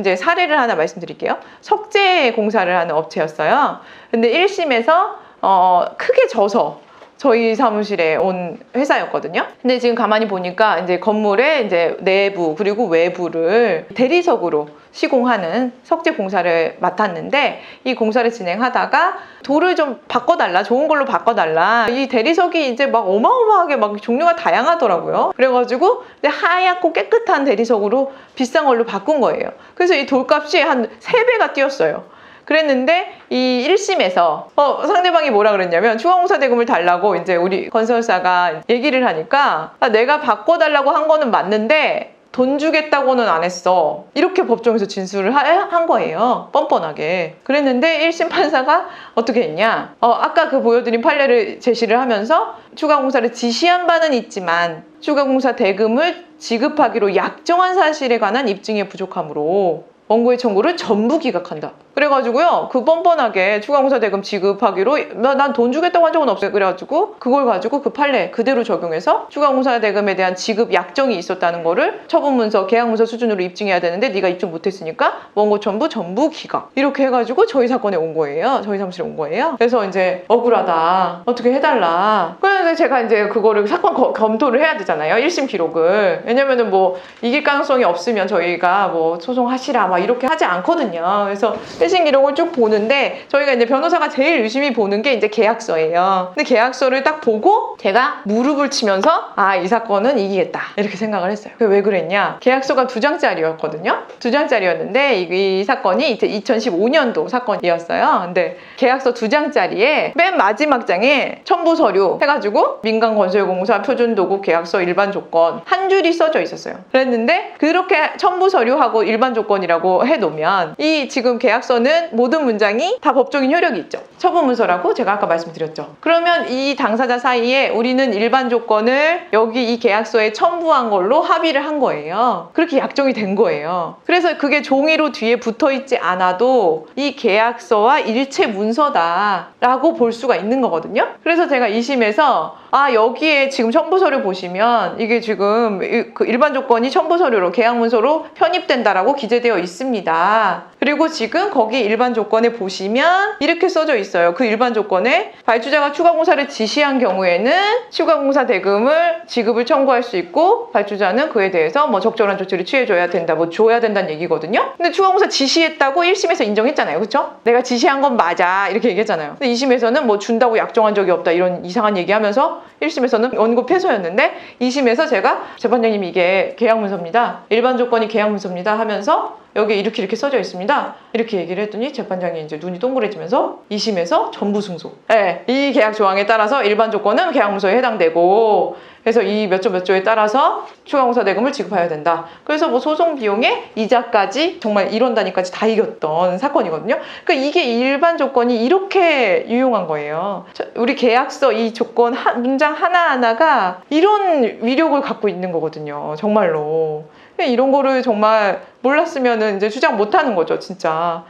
이제 사례를 하나 말씀드릴게요. 석재 공사를 하는 업체였어요. 근데 1심에서 어, 크게 져서 저희 사무실에 온 회사였거든요. 근데 지금 가만히 보니까 이제 건물의 이제 내부 그리고 외부를 대리석으로 시공하는 석재 공사를 맡았는데 이 공사를 진행하다가 돌을 좀 바꿔달라 좋은 걸로 바꿔달라. 이 대리석이 이제 막 어마어마하게 막 종류가 다양하더라고요. 그래가지고 하얗고 깨끗한 대리석으로 비싼 걸로 바꾼 거예요. 그래서 이 돌값이 한 세배가 뛰었어요 그랬는데 이 1심에서 어, 상대방이 뭐라 그랬냐면 추가공사 대금을 달라고 이제 우리 건설사가 얘기를 하니까 아, 내가 바꿔달라고 한 거는 맞는데 돈 주겠다고는 안 했어. 이렇게 법정에서 진술을 하- 한 거예요. 뻔뻔하게. 그랬는데 1심 판사가 어떻게 했냐? 어, 아까 그 보여드린 판례를 제시를 하면서 추가공사를 지시한 바는 있지만 추가공사 대금을 지급하기로 약정한 사실에 관한 입증이 부족하므로 원고의 청구를 전부 기각한다. 그래가지고요, 그 뻔뻔하게 추가공사 대금 지급하기로 난 돈 주겠다고 한 적은 없어요. 그래가지고 그걸 가지고 그 판례 그대로 적용해서 추가공사 대금에 대한 지급 약정이 있었다는 거를 처분문서, 계약문서 수준으로 입증해야 되는데 네가 입증 못했으니까 원고 전부 전부 기각 이렇게 해가지고 저희 사건에 온 거예요. 저희 사무실에 온 거예요. 그래서 이제 억울하다. 어떻게 해달라. 그래서 제가 이제 그거를 사건 거- 검토를 해야 되잖아요. 1심 기록을. 왜냐면은 뭐 이길 가능성이 없으면 저희가 뭐 소송하시라 막 이렇게 하지 않거든요. 그래서 1심 기록을 쭉 보는데 저희가 이제 변호사가 제일 유심히 보는 게 이제 계약서예요. 근데 계약서를 딱 보고 제가 무릎을 치면서 아, 이 사건은 이기겠다. 이렇게 생각을 했어요. 그게 왜 그랬냐? 계약서가 두 장짜리였거든요. 두 장짜리였는데 이, 이 사건이 이제 2015년도 사건이었어요. 근데 계약서 두 장짜리에 맨 마지막 장에 첨부 서류 해가지고 민간 건설공사 표준 도구 계약서 일반 조건 한 줄이 써져 있었어요. 그랬는데 그렇게 첨부 서류하고 일반 조건이라고 해놓으면 이 지금 계약서 는 모든 문장이 다 법적인 효력이 있죠. 처분 문서라고 제가 아까 말씀드렸죠. 그러면 이 당사자 사이에 우리는 일반 조건을 여기 이 계약서에 첨부한 걸로 합의를 한 거예요. 그렇게 약정이 된 거예요. 그래서 그게 종이로 뒤에 붙어 있지 않아도 이 계약서와 일체 문서다라고 볼 수가 있는 거거든요. 그래서 제가 2심에서 아 여기에 지금 첨부 서류 보시면 이게 지금 이- 그 일반 조건이 첨부 서류로 계약 문서로 편입된다라고 기재되어 있습니다. 그리고 지금 거기 일반 조건에 보시면 이렇게 써져 있어요. 그 일반 조건에 발주자가 추가 공사를 지시한 경우에는 추가 공사 대금을 지급을 청구할 수 있고 발주자는 그에 대해서 뭐 적절한 조치를 취해줘야 된다, 뭐 줘야 된다는 얘기거든요. 근데 추가 공사 지시했다고 1심에서 인정했잖아요, 그렇죠? 내가 지시한 건 맞아 이렇게 얘기했잖아요. 근데 2심에서는 뭐 준다고 약정한 적이 없다 이런 이상한 얘기하면서 1심에서는 원고 패소였는데 2심에서 제가 재판장님 이게 계약 문서입니다. 일반 조건이 계약 문서입니다 하면서 여기 이렇게 이렇게 써져 있습니다. 이렇게 얘기를 했더니 재판장이 이제 눈이 동그래지면서 2심에서 전부 승소. 네, 이 계약 조항에 따라서 일반 조건은 계약 문서에 해당되고 그래서 이 몇 조 몇 조에 따라서 추가 공사 대금을 지급해야 된다. 그래서 뭐 소송 비용에 이자까지 정말 1원 단위까지 다 이겼던 사건이거든요. 그러니까 이게 일반 조건이 이렇게 유용한 거예요. 저- 우리 계약서 이 조건 하- 문장 하나 하나가 이런 위력을 갖고 있는 거거든요. 정말로. 이런 거를 정말 몰랐으면은 이제 주장 못 하는 거죠, 진짜.